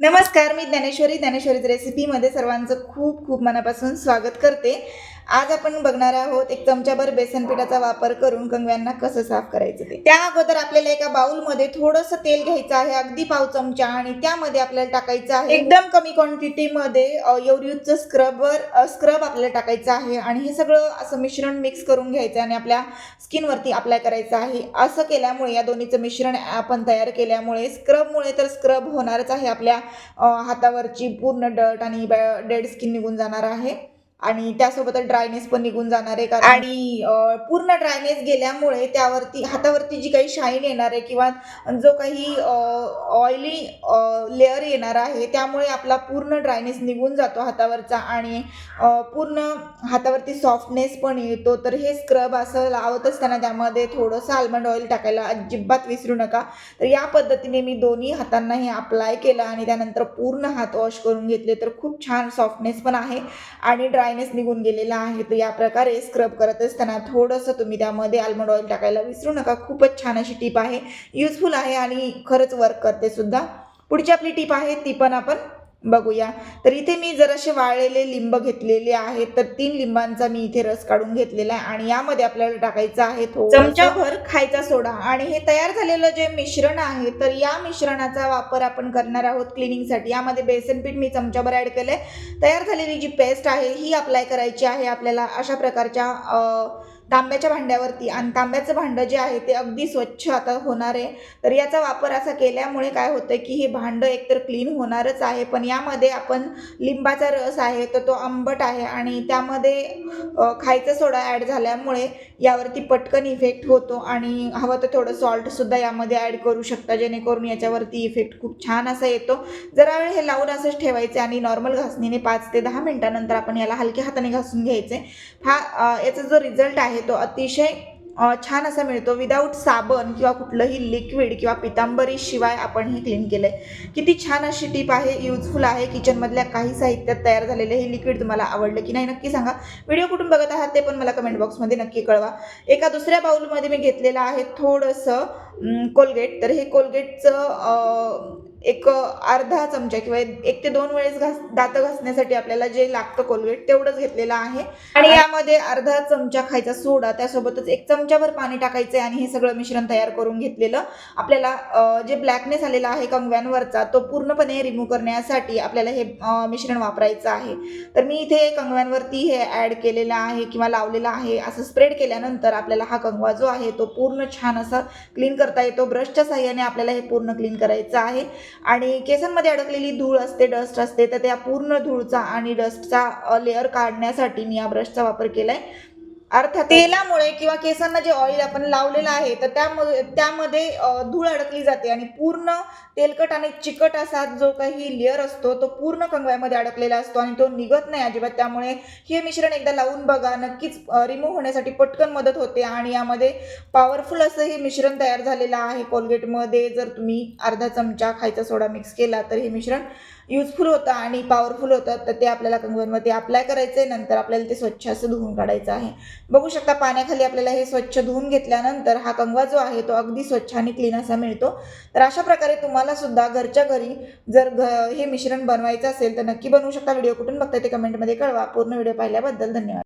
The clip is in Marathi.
नमस्कार मी ज्ञानेश्वरी. ज्ञानेश्वरी रेसिपीमध्ये सर्वांचं खूप खूप मनापासून स्वागत करते. आज आपण बघणार आहोत एक चमच्याभर बेसन पिठाचा वापर करून कंगव्यांना कसं साफ करायचं ते. त्या अगोदर आपल्याला एका बाउलमध्ये थोडंसं तेल घ्यायचं आहे अगदी पाव चमचा आणि त्यामध्ये आपल्याला टाकायचं आहे एकदम कमी क्वांटिटीमध्ये एवढीचं स्क्रबर स्क्रब आपल्याला टाकायचं आहे. आणि हे सगळं असं मिश्रण मिक्स करून घ्यायचं आणि आपल्या स्किनवरती अप्लाय करायचं आहे. असं केल्यामुळे या दोन्हीचं मिश्रण आपण तयार केल्यामुळे स्क्रबमुळे तर स्क्रब होणारच आहे आपल्या हातावरची पूर्ण डट आणि डेड स्किन निघून जाणार आहे. आणि त्यासोबतच ड्रायनेस पण निघून जाणार आहे कारण आणि पूर्ण ड्रायनेस गेल्यामुळे त्यावरती हातावरती जी काही शाईन येणार आहे किंवा जो काही ऑइली लेअर येणार आहे त्यामुळे आपला पूर्ण ड्रायनेस निघून जातो हातावरचा आणि पूर्ण हातावरती सॉफ्टनेस पण येतो. तर हे स्क्रब असं लावत असताना त्यामध्ये थोडंसं आल्मंड ऑइल टाकायला अजिबात विसरू नका. तर या पद्धतीने मी दोन्ही हातांना हे अप्लाय केलं आणि त्यानंतर पूर्ण हात वॉश करून घेतले. तर खूप छान सॉफ्टनेस पण आहे आणि ड्रायनेस निघून गेलेला आहे तर या प्रकारे स्क्रब करत असताना थोडंसं तुम्ही त्यामध्ये आल्मंड ऑइल टाकायला विसरू नका. खूपच छान अशी टीप आहे. युजफुल आहे आणि खरंच वर्क करते सुद्धा. पुढची आपली टीप आहे ती पण आपण बघूया. तर इथे मी जरासे वाळलेले लिंब घेतलेले आहेत तर तीन लिंबांचा मी इथे रस काढून घेतलेला आहे आणि यामध्ये आपल्याला टाकायचं आहे चमचाभर खायचा सोडा. आणि हे तयार झालेलं जे मिश्रण आहे तर या मिश्रणाचा वापर आपण करणार आहोत क्लिनिंगसाठी यामध्ये बेसन पीठ मी चमचाभर ॲड केलंय. तयार झालेली जी पेस्ट आहे ही अप्लाय करायची आहे आपल्याला अशा प्रकारच्या तांब्याच्या भांड्यावरती. आणि तांब्याचं भांडं जे आहे ते अगदी स्वच्छ आता होणार आहे. तर याचा वापर असा केल्यामुळे काय होतं की हे भांडं एकतर क्लीन होणारच आहे. पण यामध्ये आपण लिंबाचा रस आहे तर तो आंबट आहे. आणि त्यामध्ये खायचा सोडा ॲड झाल्यामुळे यावरती पटकन इफेक्ट होतो. आणि हवं तर थोडं सॉल्टसुद्धा यामध्ये ॲड करू शकता. जेणेकरून याच्यावरती इफेक्ट खूप छान असा येतो. जरा वेळ हे लावून असंच ठेवायचे आणि नॉर्मल घासणीने पाच ते दहा मिनिटानंतर आपण याला हलक्या हाताने घासून घ्यायचे. हा याचा जो रिझल्ट आहे तो अतिशय छान असा मिळतो. विदाऊट साबण किंवा कुठलंही लिक्विड किंवा पितांबरी शिवाय आपण हे क्लीन केलं आहे किती छान अशी टीप आहे युजफुल आहे. किचनमधल्या काही साहित्यात तयार झालेले हे लिक्विड तुम्हाला आवडलं की नाही नक्की सांगा. व्हिडिओ कुठून बघत आहात ते पण मला कमेंट बॉक्समध्ये नक्की कळवा. एका दुसऱ्या बाउलमध्ये मी घेतलेलं आहे थोडंसं कोलगेट तर हे कोलगेटचं एक अर्धा चमचा किंवा एक ते दोन वेळेस घास दातं घासण्यासाठी आपल्याला जे लागतं कोलगेट तेवढंच घेतलेलं आहे. आणि यामध्ये अर्धा चमचा खायचा सोडा त्यासोबतच एक चमचाभर पाणी टाकायचं आहे आणि हे सगळं मिश्रण तयार करून घेतलेलं. आपल्याला जे ब्लॅकनेस आलेला आहे कंगव्यांवरचा तो पूर्णपणे रिमूव्ह करण्यासाठी आपल्याला हे मिश्रण वापरायचं आहे. तर मी इथे कंगव्यांवरती हे ॲड केलेलं आहे किंवा लावलेलं आहे. असं स्प्रेड केल्यानंतर आपल्याला हा कंगवा जो आहे तो पूर्ण छान असा क्लीन करता येतो. ब्रशच्या साह्याने आपल्याला हे पूर्ण क्लीन करायचं आहे. आणि केसांमध्ये अडकलेली धूळ असते डस्ट असते तर त्या पूर्ण धूळचा आणि डस्टचा लेअर काढण्यासाठी मी या ब्रशचा वापर केला आहे अर्थात तेलामुळे किंवा केसांना जे ऑइल आपण लावलेलं आहे तर त्यामध्ये त्यामध्ये धूळ अडकली जाते आणि पूर्ण तेलकट आणि चिकट असा जो काही लेअर असतो तो पूर्ण कंगव्यामध्ये अडकलेला असतो आणि तो निघत नाही अजिबात. त्यामुळे हे मिश्रण एकदा लावून बघा नक्कीच रिमूव्ह होण्यासाठी पटकन मदत होते आणि यामध्ये पॉवरफुल असं हे मिश्रण तयार झालेलं आहे कोलगेटमध्ये जर तुम्ही अर्धा चमचा खायचा सोडा मिक्स केला तर हे मिश्रण युजफुल होतं आणि पॉवरफुल होतं. तर ते आपल्याला कंगव्यांमध्ये अप्लाय करायचं आहे नंतर आपल्याला ते स्वच्छ असं धुवून काढायचं आहे. बघू शकता पाण्याखाली आपल्याला हे स्वच्छ धुवून घेतल्यानंतर हा कंगवा जो आहे तो अगदी स्वच्छ आणि क्लीन असा मिळतो. तर अशा प्रकारे तुम्हाला सुद्धा घरच्या घरी जर घ हे मिश्रण बनवायचं असेल तर नक्की बनवू शकता. व्हिडिओ कुठून बघता ते कमेंटमध्ये कळवा. पूर्ण व्हिडिओ पाहिल्याबद्दल धन्यवाद.